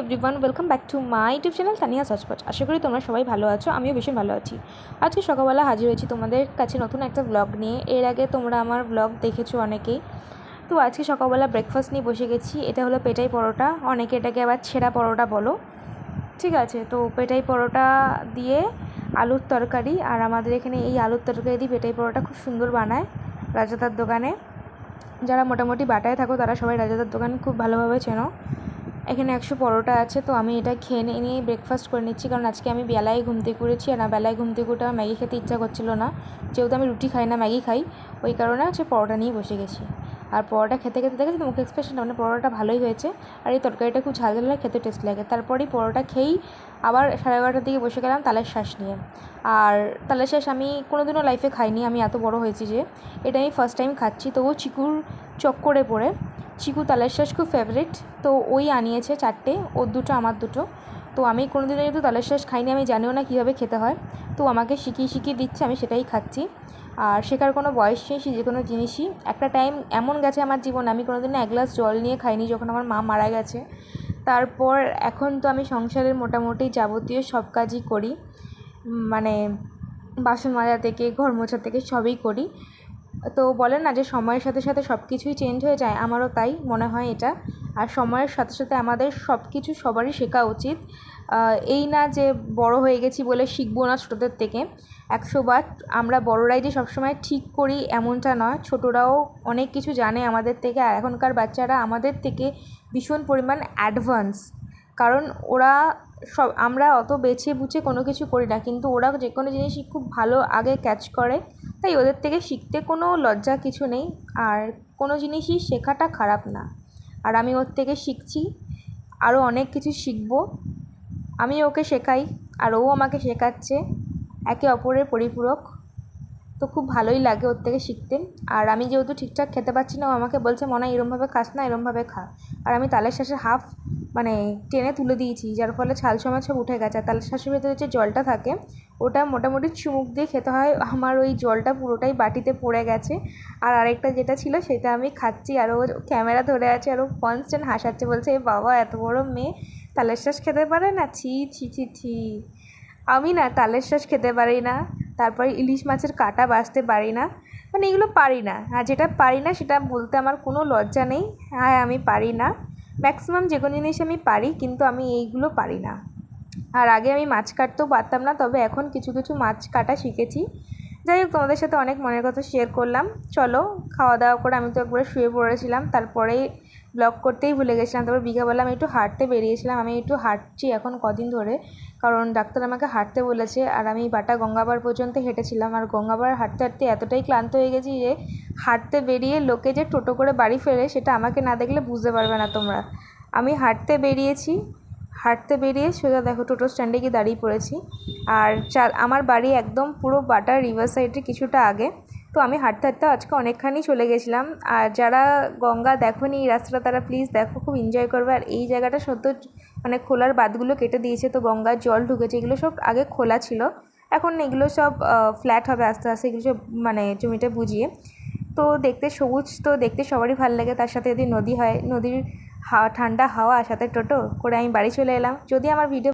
Everyone welcome back to my YouTube channel Tania সচপচ আশা করি তোমরা সবাই ভালো আছো, আমিও ভীষণ ভালো আছি। আজকে সকালবেলা হাজির হয়েছি তোমাদের কাছে নতুন একটা ব্লগ নিয়ে। এর আগে তোমরা আমার ব্লগ দেখেছ অনেকেই। তো আজকে সকালবেলা ব্রেকফাস্ট নিয়ে বসে গেছি, এটা হলো পেটাই পরোটা। অনেকে এটাকে আবার ছেঁড়া পরোটা বলো। ঠিক আছে, তো পেটাই পরোটা দিয়ে আলুর তরকারি, আর আমাদের এখানে এই আলুর তরকারি দিয়ে পেটাই পরোটা খুব সুন্দর বানায় রাজাদার দোকানে। যারা মোটামুটি বাটায় থাকো, তারা সবাই রাজাদার দোকান খুব ভালোভাবে চেনো। এখানে একশো পরোটা আছে, তো আমি এটা খেয়ে নিয়ে ব্রেকফাস্ট করে নিচ্ছি। কারণ আজকে আমি বেলায় ঘুম থেকে আর না, বেলায় ঘুম থেকে আমার ম্যাগি খেতে ইচ্ছা করছিল না। যেহেতু আমি রুটি খাই না, ম্যাগি খাই, ওই কারণে হচ্ছে পরোটা নিয়ে বসে গেছি। আর পরোটা খেতে খেতে দেখেছি মুখ এক্সপ্রেশনটা মানে পরোটা ভালোই হয়েছে। আর এই তরকারিটা খুব ঝাল ঝাল খেতে টেস্ট লাগে। তারপরেই পরোটা খেয়েই আবার সাড়ে এগারোটার দিকে বসে গেলাম তালের শ্বাস নিয়ে। আর তালের শ্বাস আমি কোনো দিনও লাইফে খাইনি, আমি এত বড় হয়েছি যে। এটা আমি ফার্স্ট টাইম খাচ্ছি, তবুও চিকুর চক্করে পড়ে। চিকু তালের শ্বাস খুব ফেভারিট তো ওই আনিয়েছে চারটে ওর দুটো, আমার দুটো। তো আমি কোনো দিনও যেহেতু তালের শ্বাস খাইনি, আমি জানিও না কীভাবে খেতে হয়। তো আমাকে শিখিয়ে শিখিয়ে দিচ্ছে, আমি সেটাই খাচ্ছি। আর শেখার কোনো বয়স নেই, সে যে কোনো জিনিসই। একটা টাইম এমন গেছে আমার জীবনে, আমি কোনো দিন এক গ্লাস জল নিয়ে খাইনি, যখন আমার মা মারা গেছে। তারপর এখন তো আমি সংসারের মোটামুটি যাবতীয় সব কাজই করি। মানে বাসন মাজা থেকে, ঘর মোছা থেকে সবই করি। তো বলেন না যে সময়ের সাথে সাথে সব কিছুই চেঞ্জ হয়ে যায়, আমারও তাই মনে হয় এটা। আর সময়ের সাথে সাথে আমাদের সব কিছু সবারই শেখা উচিত। এই না যে বড় হয়ে গেছি বলে শিখব না ছোটোদের থেকে। একশো বার আমরা বড়রাই যে সবসময় ঠিক করি এমনটা নয়। ছোটরাও অনেক কিছু জানে আমাদের থেকে আর এখনকার বাচ্চারা আমাদের থেকে ভীষণ পরিমাণ অ্যাডভান্স কারণ ওরা সব, আমরা অত বেছে বুঝে কোনো কিছু করি না, কিন্তু ওরা যে কোনো জিনিসই খুব ভালো আগে ক্যাচ করে। তাই ওদের থেকে শিখতে কোনো লজ্জা কিছু নেই। আর কোনো জিনিসই শেখাটা খারাপ না। আর আমি ওর থেকে শিখছি। আরও অনেক কিছু শিখব। আমি ওকে শেখাই, আর ও আমাকে শেখাচ্ছে। একে অপরের পরিপূরক। তো খুব ভালোই লাগে ওর থেকে শিখতে। আর আমি যেহেতু ঠিকঠাক খেতে পারছি না, ও আমাকে বলছে, মনে হয় এরমভাবে খাস না, এরমভাবে খা। আর আমি তালের শ্বাসে হাফ মানে টেনে তুলে দিয়েছি, যার ফলে ছাল সমেত সব উঠে গেছে। আর তালের শ্বাসের ভেতরে যে জলটা থাকে, ওটা মোটামুটি চুমুক দিয়ে খেতে হয়। আমার ওই জলটা পুরোটাই বাটিতে পড়ে গেছে। আর আরেকটা যেটা ছিল, সেটা আমি খাচ্ছি। আর ও ক্যামেরা ধরে আছে, আর ও কনস্ট্যান্ট হাসাচ্ছে। বলছে, এ বাবা, এত বড় মেয়ে। তালের শ্বাস খেতে পারে না? ছি ছি ছি ছি। আমি না তালের শ্বাস খেতে পারি না। তারপরে ইলিশ মাছের কাঁটা বাছতে পারি না। মানে এগুলো পারি না। আর যেটা পারি না, সেটা বলতে আমার কোনো লজ্জা নেই। হ্যাঁ আমি পারি না। ম্যাক্সিমাম যে কোনো জিনিস আমি পারি, কিন্তু আমি এইগুলো পারি না। আর আগে আমি মাছ কাটতেও পারতাম না, তবে এখন কিছু কিছু মাছ কাটা শিখেছি। যাই হোক, তোমাদের সাথে অনেক মনের কথা শেয়ার করলাম। চলো, খাওয়া দাওয়া করে আমি তো একবারে শুয়ে পড়েছিলাম। তারপরেই ব্লগ করতেই ভুলে গেছিলাম। তারপর বিকেলবেলা আমি একটু হাঁটতে বেরিয়েছিলাম। আমি একটু হাঁটছি এখন কদিন ধরে। কারণ ডাক্তার আমাকে হাঁটতে বলেছে। আর আমি বাটা গঙ্গাবার পর্যন্ত হেঁটেছিলাম। আর গঙ্গাবার হাঁটতে হাঁটতে এতটাই ক্লান্ত হয়ে গেছি যে, হাঁটতে বেরিয়ে লোকে যে টোটো করে বাড়ি ফেরে, সেটা আমাকে না দেখলে বুঝতে পারবে না তোমরা। আমি হাঁটতে বেরিয়েছি। হাঁটতে বেরিয়ে সোজা দেখো টোটো স্ট্যান্ডে গিয়ে দাঁড়িয়ে পড়েছি। আর চা আমার বাড়ি একদম পুরো বাটার রিভার সাইডের কিছুটা আগে। তো আমি হাঁটতে হাঁটতে আজকে অনেকখানি চলে গেছিলাম। আর যারা গঙ্গা দেখোনি, এই রাস্তাটা তারা প্লিজ দেখো, খুব এনজয় করবে। আর এই জায়গাটা সত্য মানে খোলার বাঁধগুলো কেটে দিয়েছে, তো গঙ্গার জল ঢুকেছে, এগুলো সব আগে খোলা ছিল। এখন এগুলো সব ফ্ল্যাট হবে আস্তে আস্তে, এগুলো সব মানে জমিটা বুঝিয়ে। তো দেখতে সবুজ, তো দেখতে সবারই ভালো লাগে। তার সাথে যদি নদী হয়, নদীর হাওয়া ঠান্ডা হাওয়া সাথে টোটো করে আমি বাড়ি চলে এলাম। যদি আমার ভিডিও